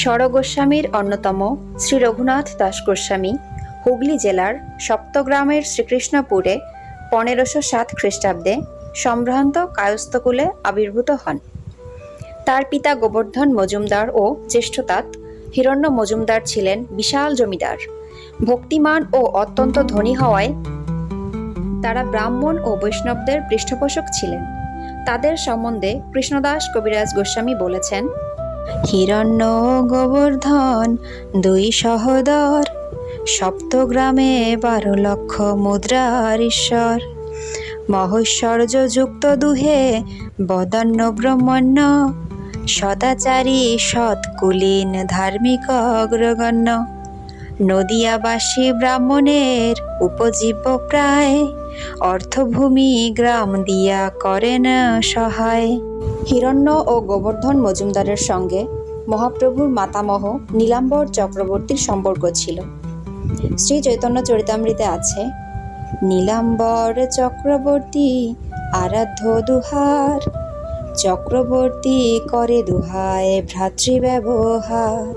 স্বর গোস্বামীর অন্যতম শ্রী রঘুনাথ দাস গোস্বামী, হুগলি জেলার সপ্তগ্রামের শ্রীকৃষ্ণপুরে পনেরোশো সাত খ্রিস্টাব্দে সম্ভ্রান্ত কায়স্থকুলে আবির্ভূত হন। তার পিতা গোবর্ধন মজুমদার ও জ্যেষ্ঠতাত হিরণ্য মজুমদার ছিলেন বিশাল জমিদার। ভক্তিমান ও অত্যন্ত ধনী হওয়ায় তারা ব্রাহ্মণ ও বৈষ্ণবদের পৃষ্ঠপোষক ছিলেন। তাদের সম্বন্ধে কৃষ্ণদাস কবিরাজ গোস্বামী বলেছেন হিরণ্য গোবর্ধন, দুই সহোদর, সপ্তগ্রামে বারো লক্ষ মুদ্রার ঈশ্বর। মহৈশ্বর্য যুক্ত দুহে বদন্য ব্রহ্মণ্য, সদাচারী সৎকুলীন ধার্মিক অগ্রগণ্য। নদিয়াবাসী ব্রাহ্মণের উপজীব্য প্রায়, অর্থভূমি গ্রাম দিয়া করেন সহায়। হিরণ্য ও গোবর্ধন মজুমদারের সঙ্গে মহাপ্রভুর মাতামহ নীলাম্বর চক্রবর্তীর সম্পর্ক ছিল। শ্রী চৈতন্য চরিতামৃতে আছে, নীলাম্বর চক্রবর্তী, আরাধ্য দুহার, চক্রবর্তী করে দুহায় ভ্রাতৃ ব্যবহার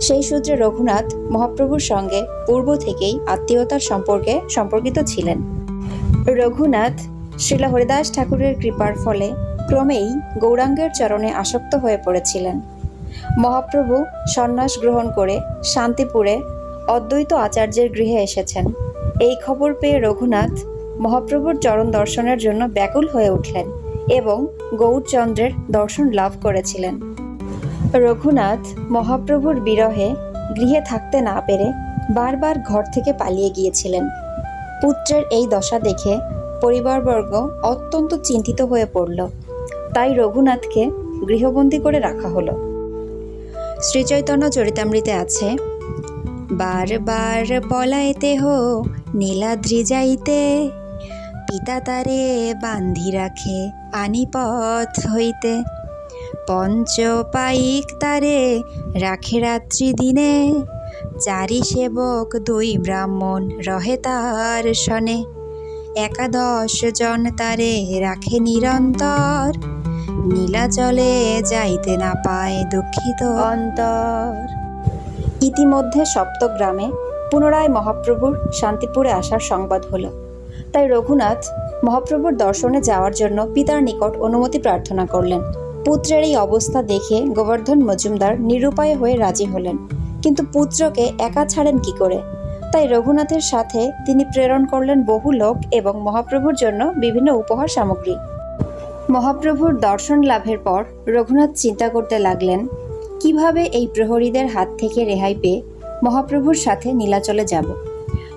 সেই সূত্রে রঘুনাথ মহাপ্রভুর সঙ্গে পূর্ব থেকেই আত্মীয়তার সম্পর্কে সম্পর্কিত ছিলেন। রঘুনাথ শ্রীলা হরিদাস ঠাকুরের কৃপার ফলে ক্রমেই গৌরাঙ্গের চরণে আসক্ত হয়ে পড়েছিলেন। মহাপ্রভু সন্ন্যাস গ্রহণ করে শান্তিপুরে অদ্বৈত আচার্যের গৃহে এসেছেন। এই খবর পেয়ে রঘুনাথ মহাপ্রভুর চরণ দর্শনের জন্য ব্যাকুল হয়ে উঠলেন এবং গৌরচন্দ্রের দর্শন লাভ করেছিলেন। রঘুনাথ মহাপ্রভুর বিরহে গৃহে থাকতে না পেরে বারবার ঘর থেকে পালিয়ে গিয়েছিলেন। পুত্রের এই দশা দেখে পরিবারবর্গ অত্যন্ত চিন্তিত হয়ে পড়ল। তাই রঘুনাথকে গৃহবন্দী করে রাখা হলো। শ্রীচৈতন্য চরিতামৃতে আছে বারবার পলাইতে হো, নীলাদ্রি যাইতে, পিতা তারে বান্ধি রাখে আনি পথ হইতে, পঞ্চ পাইক তারে রাখে রাত্রি দিনে, চারি সেবক দুই ব্রাহ্মণ রহে তার শনে একাদশ জন তারে রাখে নিরন্তর নীলাচলে যাইতে না পায় দুঃখিত। অন্তর। ইতিমধ্যে সপ্তগ্রামে পুনরায় মহাপ্রভুর শান্তিপুরে আসার সংবাদ হলো। তাই রঘুনাথ মহাপ্রভুর দর্শনে যাওয়ার জন্য পিতার নিকট অনুমতি প্রার্থনা করলেন। পুত্রের এই অবস্থা দেখে গোবর্ধন মজুমদার নিরুপায় হয়ে রাজি হলেন। কিন্তু পুত্রকে একা ছাড়েন কি করে? তাই রঘুনাথের সাথে তিনি প্রেরণ করলেন বহু লোক এবং মহাপ্রভুর জন্য বিভিন্ন উপহার সামগ্রী। মহাপ্রভুর দর্শন লাভের পর রঘুনাথ চিন্তা করতে লাগলেন, কীভাবে এই প্রহরীদের হাত থেকে রেহাই পেয়ে মহাপ্রভুর সাথে নীলাচলে যাব?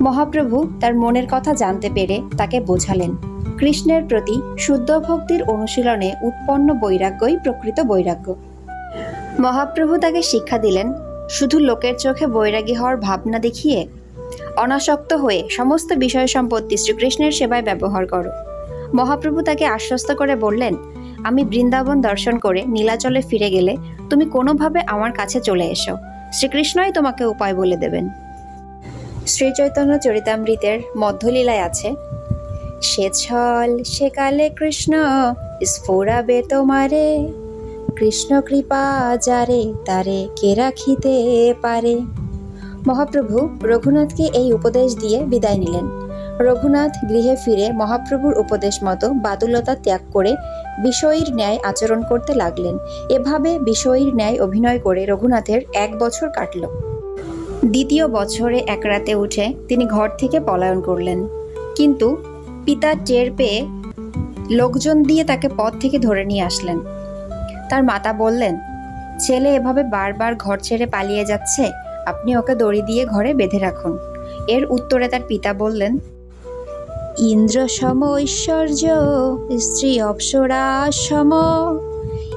মহাপ্রভু তার মনের কথা জানতে পেরে তাকে বোঝালেন, কৃষ্ণের প্রতি শুদ্ধ ভক্তির অনুশীলনে উৎপন্ন বৈরাগ্যই প্রকৃত বৈরাগ্য। মহাপ্রভু তাকে শিক্ষা দিলেন, শুধু লোকের চোখে বৈরাগী হওয়ার ভাবনা দেখিয়ে অনাসক্ত হয়ে সমস্ত বিষয় সম্পত্তি শ্রীকৃষ্ণের সেবায় ব্যবহার করো। মহাপ্রভু তাকে আশ্বস্ত করে বললেন, আমি বৃন্দাবন দর্শন করে নীলাচলে ফিরে গেলে তুমি কোনোভাবে আমার কাছে চলে এসো। শ্রীকৃষ্ণই তোমাকে উপায় বলে দেবেন। শ্রীচৈতন্য চরিতামৃতের মধ্যলীলায় আছে সে ছল সেকালে কৃষ্ণ, স্ফোরাবে তোমারে। কৃষ্ণ কৃপা যারে, তারে কে রাখিতে পারে? মহাপ্রভু রঘুনাথকে এই উপদেশ দিয়ে বিদায় নিলেন। রঘুনাথ গৃহে ফিরে মহাপ্রভুর উপদেশ মতো বাতুলতা ত্যাগ করে বিষয়ীর ন্যায় আচরণ করতে লাগলেন। এভাবে বিষয়ীর ন্যায় অভিনয় করে রঘুনাথের এক বছর কাটল। দ্বিতীয় বছরে এক রাতে উঠে তিনি ঘর থেকে পলায়ন করলেন। কিন্তু পিতা টের পেয়ে লোকজন দিয়ে তাকে পথ থেকে ধরে নিয়ে আসলেন। তার মাতা বললেন, ছেলে এভাবে বারবার ঘর ছেড়ে পালিয়ে যাচ্ছে। আপনি ওকে দড়ি দিয়ে ঘরে বেঁধে রাখুন। এর উত্তরে তার পিতা বললেন ইন্দ্র সম ঐশ্বর্য, স্ত্রী অপ্সরা সম।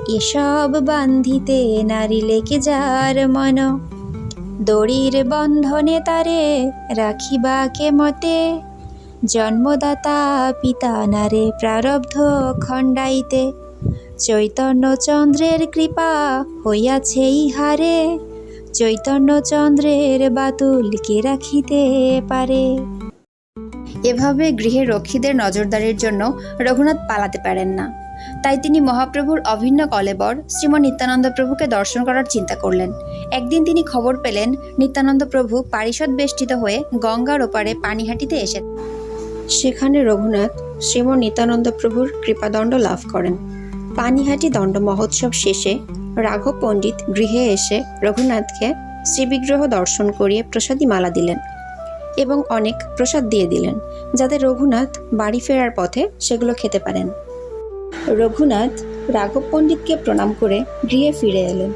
এসব বান্ধিতে নারী লেকে যার মন। দড়ির বন্ধনে তারে রাখিবা কে মতে। জন্মদাতা পিতা নারে প্রারব্ধ খণ্ডাইতে। চৈতন্যচন্দ্রের কৃপা হইয়াছে ইহারে। চৈতন্যচন্দ্রের বাতুল কে রাখিতে পারে। এভাবে গৃহে রক্ষীদের নজরদারির জন্য রঘুনাথ পালাতে পারেন না। তাই তিনি মহাপ্রভুর অভিন্ন কলেবর শ্রীম নিত্যানন্দ প্রভুকে দর্শন করার চিন্তা করলেন। একদিন তিনি খবর পেলেন, নিত্যানন্দ প্রভু পারিষদ বেষ্টিত হয়ে গঙ্গার ওপারে পানিহাটিতে এসে সেখানে রঘুনাথ শ্রীম নিত্যানন্দ প্রভুর কৃপাদণ্ড লাভ করেন। পানিহাটি দণ্ড মহোৎসব শেষে রাঘব পণ্ডিত গৃহে এসে রঘুনাথকে শ্রীবিগ্রহ দর্শন করিয়ে প্রসাদী মালা দিলেন। এবং অনেক প্রসাদ দিয়ে দিলেন, যাতে রঘুনাথ বাড়ি ফেরার পথে সেগুলো খেতে পারেন। রঘুনাথ রাঘব পণ্ডিতকে প্রণাম করে গৃহে ফিরে এলেন।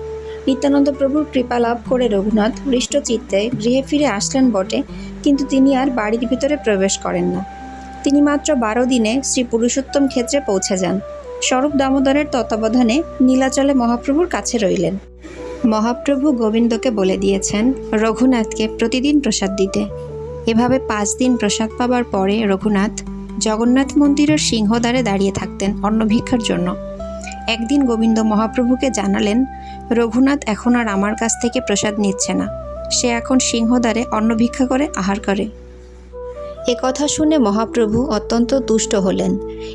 নিত্যানন্দ প্রভুর কৃপা লাভ করে রঘুনাথ হৃষ্টচিত্তে গৃহে ফিরে আসলেন বটে, কিন্তু তিনি আর বাড়ির ভিতরে প্রবেশ করেন না। তিনি মাত্র বারো দিনে শ্রী পুরুষোত্তম ক্ষেত্রে পৌঁছে যান। স্বরূপ দামোদরের তত্ত্বাবধানে নীলাচলে মহাপ্রভুর কাছে রইলেন। মহাপ্রভু গোবিন্দকে বলে দিয়েছেন, রঘুনাথকে প্রতিদিন প্রসাদ দিতে। এভাবে পাঁচ দিন প্রসাদ পাবার পরে রঘুনাথ জগন্নাথ মন্দিরের সিংহদ্বারে দাঁড়িয়ে থাকতেন অন্ন ভিক্ষার জন্য। একদিন গোবিন্দ মহাপ্রভুকে জানালেন, রঘুনাথ এখন আর আমার কাছ থেকে প্রসাদ নিচ্ছে না। সে এখন সিংহদ্বারে অন্ন ভিক্ষা করে আহার করে। এ কথা শুনে মহাপ্রভু অত্যন্ত তুষ্ট হলেন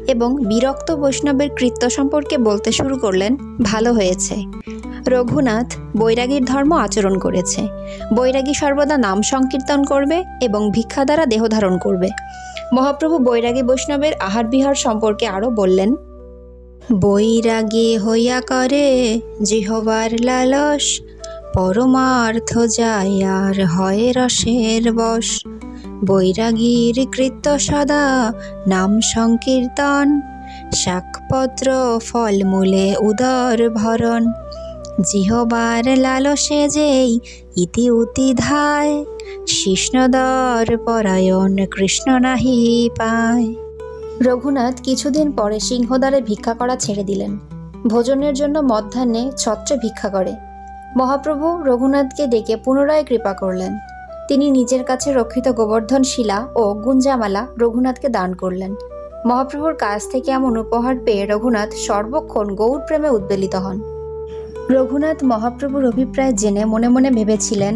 এবং বিরক্ত বৈষ্ণবের কৃত্য সম্পর্কে বলতে শুরু করলেন, ভালো হয়েছে। রঘুনাথ বৈরাগীর ধর্ম আচরণ করেছে। বৈরাগী সর্বদা নাম সংকীর্তন করবে এবং ভিক্ষা দ্বারা দেহ ধারণ করবে। মহাপ্রভু বৈরাগী বৈষ্ণবের আহার বিহার সম্পর্কে আরও বললেন, বৈরাগী হইয়া করে জিহবার লালস, পরমার্থ যায় আর হয় রসের বশ বৈরাগীর কৃত্য সদা নাম সংকীর্তন, শাকপত্র ফলমূলে উদর ভরণ। জিহবার লালসে যেই ইতি উতি ধায় শিষ্ণদর পরায়ণ কৃষ্ণ নাহি পায়। রঘুনাথ কিছুদিন পরে সিংহদ্বারে ভিক্ষা করা ছেড়ে দিলেন। ভোজনের জন্য মধ্যাহ্নে ছত্রে ভিক্ষা করে। মহাপ্রভু রঘুনাথকে ডেকে পুনরায় কৃপা করলেন। তিনি নিজের কাছে রক্ষিত গোবর্ধন শিলা ও গুঞ্জামালা রঘুনাথকে দান করলেন। মহাপ্রভুর কাছ থেকে এমন উপহার পেয়ে রঘুনাথ সর্বক্ষণ গৌর প্রেমে উদ্বেলিত হন। রঘুনাথ মহাপ্রভুর অভিপ্রায় জেনে মনে মনে ভেবেছিলেন,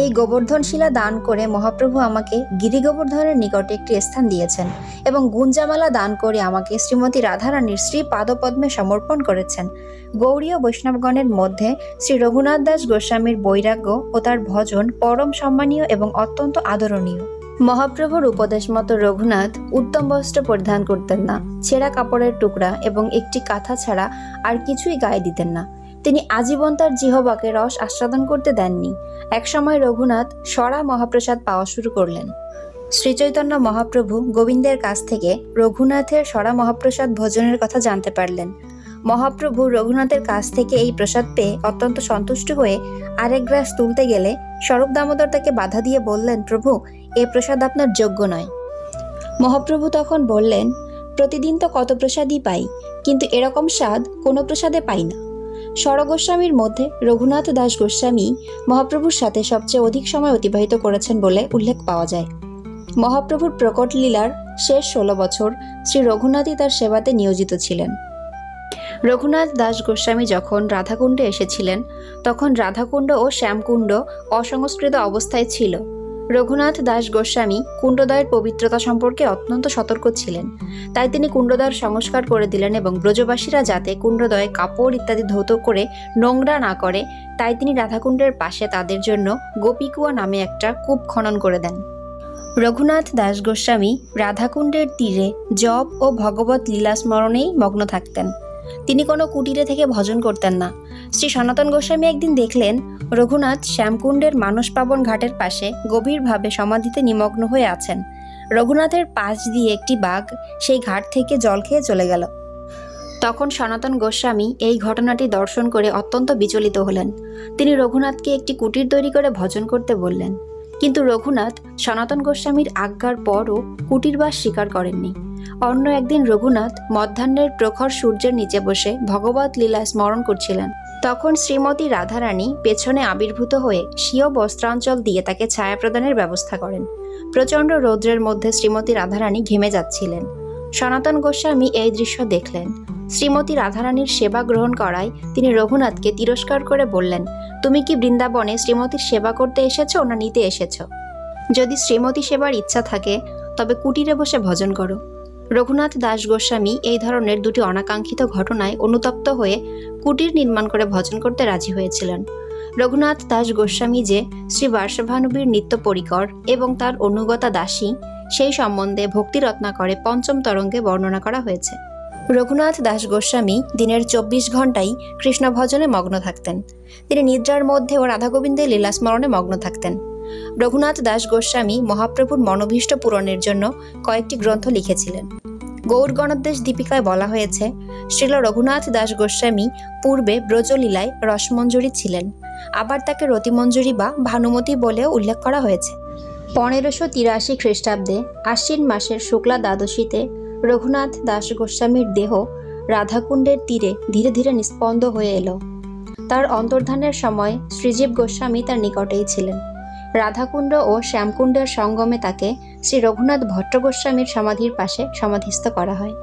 এই গোবর্ধন শিলা দান করে মহাপ্রভু আমাকে গিরি গোবর্ধনের নিকটে একটি স্থান দিয়েছেন এবং গুঞ্জামালা দান করে আমাকে শ্রীমতী রাধারানীর শ্রী পাদপদ্মে সমর্পণ করেছেন। গৌরীয় বৈষ্ণবগণের মধ্যে শ্রী রঘুনাথ দাস গোস্বামীর বৈরাগ্য ও তার ভজন পরম সম্মানীয় এবং অত্যন্ত আদরণীয়। মহাপ্রভুর উপদেশ মতো রঘুনাথ উত্তম বস্ত্র পরিধান করতেন না, ছেঁড়া কাপড়ের টুকরা এবং একটি কাঁথা ছাড়া আর কিছুই গায়ে দিতেন না। তিনি আজীবন তার জিহবাকে রস আস্বাদন করতে দেননি। একসময় রঘুনাথ সরা মহাপ্রসাদ পাওয়া শুরু করলেন। শ্রীচৈতন্য মহাপ্রভু গোবিন্দের কাছ থেকে রঘুনাথের সরা মহাপ্রসাদ ভোজনের কথা জানতে পারলেন। মহাপ্রভু রঘুনাথের কাছ থেকে এই প্রসাদ পেয়ে অত্যন্ত সন্তুষ্ট হয়ে আরেক গ্রাস তুলতে গেলে স্বরূপ দামোদর তাকে বাধা দিয়ে বললেন, প্রভু, এ প্রসাদ আপনার যোগ্য নয়। মহাপ্রভু তখন বললেন, প্রতিদিন তো কত প্রসাদই পাই, কিন্তু এরকম স্বাদ কোনো প্রসাদে পাই না। স্বর গোস্বামীর মধ্যে রঘুনাথ দাস গোস্বামী মহাপ্রভুর সাথে সবচেয়ে অধিক সময় অতিবাহিত করেছেন বলে উল্লেখ পাওয়া যায়। মহাপ্রভুর প্রকট লীলার শেষ ষোলো বছর শ্রী রঘুনাথই তার সেবাতে নিয়োজিত ছিলেন। রঘুনাথ দাস গোস্বামী যখন রাধাকুণ্ডে এসেছিলেন, তখন রাধাকুণ্ড ও শ্যামকুণ্ড অসংস্কৃত অবস্থায় ছিল। রঘুনাথ দাস গোস্বামী কুণ্ডদয়ের পবিত্রতা সম্পর্কে অত্যন্ত সতর্ক ছিলেন। তাই তিনি কুণ্ডদয়ের সংস্কার করে দিলেন এবং ব্রজবাসীরা যাতে কুণ্ডদয়ে কাপড় ইত্যাদি ধৌত করে নোংরা না করে, তাই তিনি রাধাকুণ্ডের পাশে তাদের জন্য গোপীকুয়া নামে একটা কূপ খনন করে দেন। রঘুনাথ দাস গোস্বামী রাধাকুণ্ডের তীরে জপ ও ভগবত লীলা স্মরণেই মগ্ন থাকতেন। তিনি কোনো কুটিরে থেকে ভজন করতেন না। শ্রী সনাতন গোস্বামী একদিন দেখলেন, রঘুনাথ শ্যামকুণ্ডের মানস পাবন ঘাটের পাশে গভীরভাবে সমাধিতে নিমগ্ন হয়ে আছেন। রঘুনাথের পাশ দিয়ে একটি বাঘ সেই ঘাট থেকে জল খেয়ে চলে গেল। তখন সনাতন গোস্বামী এই ঘটনাটি দর্শন করে অত্যন্ত বিচলিত হলেন। তিনি রঘুনাথকে একটি কুটির তৈরি করে ভজন করতে বললেন। কিন্তু রঘুনাথ সনাতন গোস্বামীর আজ্ঞার পরও কুটিরবাস স্বীকার করেননি। অন্য একদিন রঘুনাথ মধ্যাহ্নের প্রখর সূর্যের নিচে বসে ভগবত লীলা স্মরণ করছিলেন। তখন শ্রীমতী রাধারানী পেছনে আবির্ভূত হয়ে স্বীয় বস্ত্রাঞ্চল দিয়ে তাকে ছায়া প্রদানের ব্যবস্থা করেন। প্রচণ্ড রৌদ্রের মধ্যে শ্রীমতী রাধারানী ঘেমে যাচ্ছিলেন। সনাতন গোস্বামী এই দৃশ্য দেখলেন। শ্রীমতী রাধারানীর সেবা গ্রহণ করায় তিনি রঘুনাথকে তিরস্কার করে বললেন, তুমি কি বৃন্দাবনে শ্রীমতীর সেবা করতে এসেছ না নিতে এসেছ? যদি শ্রীমতী সেবার ইচ্ছা থাকে, তবে কুটিরে বসে ভজন করো। রঘুনাথ দাস গোস্বামী এই ধরনের দুটি অনাকাঙ্ক্ষিত ঘটনায় অনুতপ্ত হয়ে কুটির নির্মাণ করে ভজন করতে রাজি হয়েছিলেন। রঘুনাথ দাস গোস্বামী যে শ্রী বার্ষভানবীর নিত্য পরিকর এবং তার অনুগতা দাসী, সেই সম্বন্ধে ভক্তি রত্নাকরে পঞ্চম তরঙ্গে বর্ণনা করা হয়েছে। রঘুনাথ দাস গোস্বামী দিনের চব্বিশ ঘন্টাই কৃষ্ণ ভজনে মগ্ন থাকতেন। তিনি নিদ্রার মধ্যেও রাধা গোবিন্দের লীলাস্মরণে মগ্ন থাকতেন। রঘুনাথ দাস গোস্বামী মহাপ্রভুর মনোভীষ্ট পূরণের জন্য কয়েকটি গ্রন্থ লিখেছিলেন। গৌর গণদ্দেশ দীপিকায় বলা হয়েছে, শ্রীল রঘুনাথ দাস গোস্বামী পূর্বে ব্রজলীলায় রসমঞ্জুরি ছিলেন, আবার তাকে রতিমঞ্জুরি বা ভানুমতি বলেও উল্লেখ করা হয়েছে। পনেরোশো তিরাশি খ্রিস্টাব্দে আশ্বিন মাসের শুক্লা দ্বাদশীতে রঘুনাথ দাস গোস্বামীর দেহ রাধাকুণ্ডের তীরে ধীরে ধীরে নিস্পন্দ হয়ে এলো। তার অন্তর্ধানের সময় শ্রীজীব গোস্বামী তার নিকটেই ছিলেন। রাধাকুণ্ড ও শ্যামকুণ্ডের সঙ্গমে তাকে শ্রী রঘুনাথ ভট্টগোস্বামীর সমাধির পাশে সমাধিস্থ করা হয়।